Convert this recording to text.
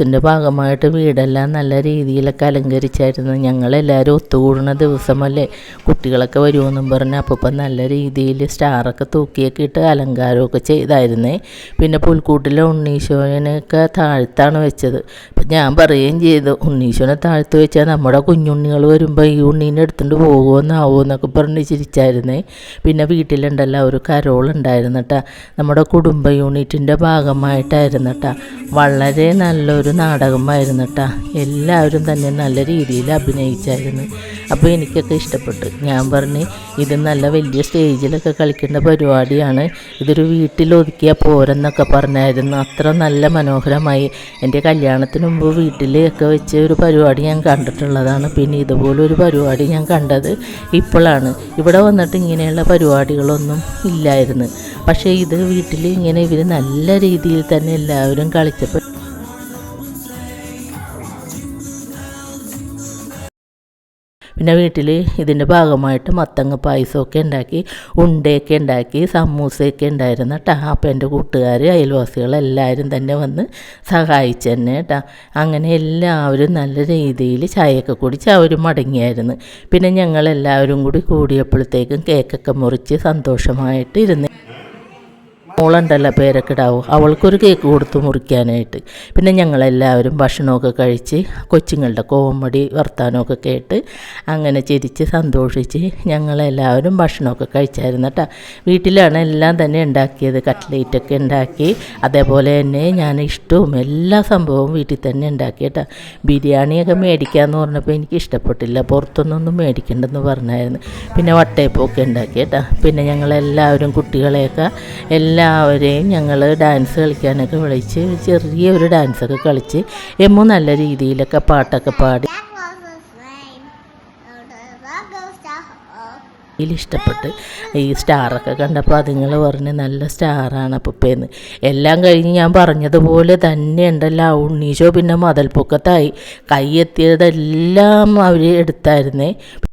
ിന്റെ ഭാഗമായിട്ട് വീടെല്ലാം നല്ല രീതിയിലൊക്കെ അലങ്കരിച്ചായിരുന്നു. ഞങ്ങളെല്ലാവരും ഒത്തുകൂടുന്ന ദിവസമല്ലേ? കുട്ടികളൊക്കെ വരുമെന്നും പറഞ്ഞ് അപ്പം നല്ല രീതിയിൽ സ്റ്റാറൊക്കെ തൂക്കിയൊക്കെ ഇട്ട് അലങ്കാരമൊക്കെ ചെയ്തായിരുന്നേ. പിന്നെ പുൽക്കൂട്ടിലെ ഉണ്ണീശോനൊക്കെ താഴ്ത്താണ് വെച്ചത്. അപ്പം ഞാൻ പറയുകയും ചെയ്തു ഉണ്ണീശോനെ താഴ്ത്ത് വെച്ചാൽ നമ്മുടെ കുഞ്ഞുണ്ണികൾ വരുമ്പോൾ ഈ ഉണ്ണീനെ എടുത്തുകൊണ്ട് പോകുമെന്നാവോ എന്നൊക്കെ പറഞ്ഞ് ചിരിച്ചായിരുന്നേ. പിന്നെ വീട്ടിലുണ്ടല്ലോ ഒരു കരോളുണ്ടായിരുന്നു കേട്ടോ നമ്മുടെ കുടുംബ യൂണിറ്റിന്റെ ഭാഗമായിട്ടായിരുന്നു കേട്ടോ വളരെ നല്ലൊരു നാടകമായിരുന്നു കേട്ടോ എല്ലാവരും തന്നെ നല്ല രീതിയിൽ അഭിനയിച്ചായിരുന്നു. അപ്പോൾ എനിക്കൊക്കെ ഇഷ്ടപ്പെട്ടു. ഞാൻ പറഞ്ഞ് ഇത് നല്ല വലിയ സ്റ്റേജിലൊക്കെ കളിക്കേണ്ട പരിപാടിയാണ്. ഇതൊരു വീട്ടിൽ ഒതുക്കിയാൽ പോരെന്നൊക്കെ പറഞ്ഞായിരുന്നു. അത്ര നല്ല മനോഹരമായി. എന്റെ കല്യാണത്തിന് മുമ്പ് വീട്ടിലൊക്കെ വെച്ച ഒരു പരിപാടി ഞാൻ കണ്ടിട്ടുള്ളതാണ്. പിന്നെ ഇതുപോലൊരു പരിപാടി ഞാൻ കണ്ടത് ഇപ്പോഴാണ്. ഇവിടെ വന്നിട്ട് ഇങ്ങനെയുള്ള പരിപാടികളൊന്നും ഇല്ലായിരുന്നു. പക്ഷേ ഇത് വീട്ടിൽ ഇങ്ങനെ ഇവർ നല്ല രീതിയിൽ തന്നെ എല്ലാവരും കളിച്ചപ്പോൾ പിന്നെ വീട്ടിൽ ഇതിന്റെ ഭാഗമായിട്ട് മത്തങ്ങ പായസമൊക്കെ ഉണ്ടാക്കി ഉണ്ടയൊക്കെ ഉണ്ടാക്കി സമൂസയൊക്കെ ഉണ്ടായിരുന്നു കേട്ടോ. അപ്പം എന്റെ കൂട്ടുകാർ അയൽവാസികൾ എല്ലാവരും തന്നെ വന്ന് സഹായിച്ചു തന്നെ കേട്ടോ. അങ്ങനെ എല്ലാവരും നല്ല രീതിയിൽ ചായയൊക്കെ കുടിച്ച് അവർ മടങ്ങിയായിരുന്നു. പിന്നെ ഞങ്ങളെല്ലാവരും കൂടി കൂടിയപ്പോഴത്തേക്കും കേക്കൊക്കെ മുറിച്ച് സന്തോഷമായിട്ട് ഇരുന്ന് മോളുണ്ടല്ലോ പേരക്കിടാവോ അവൾക്കൊരു കേക്ക് കൊടുത്തു മുറിക്കാനായിട്ട്. പിന്നെ ഞങ്ങളെല്ലാവരും ഭക്ഷണമൊക്കെ കഴിച്ച് കൊച്ചുങ്ങളുടെ കോമഡി വർത്താനമൊക്കെ കേട്ട് അങ്ങനെ ചിരിച്ച് സന്തോഷിച്ച് ഞങ്ങളെല്ലാവരും ഭക്ഷണമൊക്കെ കഴിച്ചായിരുന്നു കേട്ടോ. വീട്ടിലാണ് എല്ലാം തന്നെ ഉണ്ടാക്കിയത്. കട്ട്ലേറ്റൊക്കെ ഉണ്ടാക്കി. അതേപോലെ തന്നെ ഞാൻ ഇഷ്ടവും എല്ലാ സംഭവവും വീട്ടിൽ തന്നെ ഉണ്ടാക്കി കേട്ടോ. ബിരിയാണിയൊക്കെ മേടിക്കാമെന്ന് പറഞ്ഞപ്പോൾ എനിക്ക് ഇഷ്ടപ്പെട്ടില്ല. പുറത്തുനിന്നൊന്നും മേടിക്കണ്ടെന്ന് പറഞ്ഞായിരുന്നു. പിന്നെ വട്ടയപ്പൊക്കെ ഉണ്ടാക്കി കേട്ടോ. പിന്നെ ഞങ്ങളെല്ലാവരും കുട്ടികളെയൊക്കെ എല്ലാവരെയും ഞങ്ങൾ ഡാൻസ് കളിക്കാനൊക്കെ വിളിച്ച് ചെറിയൊരു ഡാൻസൊക്കെ കളിച്ച് എമ്മു നല്ല രീതിയിലൊക്കെ പാട്ടൊക്കെ പാടി. ഇഷ്ടപ്പെട്ട് ഈ സ്റ്റാറൊക്കെ കണ്ടപ്പോൾ അതുങ്ങൾ പറഞ്ഞ് നല്ല സ്റ്റാറാണ് അപ്പൂപ്പേന്ന്. എല്ലാം കഴിഞ്ഞ് ഞാൻ പറഞ്ഞതുപോലെ തന്നെ ഉണ്ടല്ലോ ഉണ്ണീശോ പിന്നെ മതൽപ്പൊക്കത്തായി കൈ എത്തിയതെല്ലാം അവർ എടുത്തായിരുന്നേ.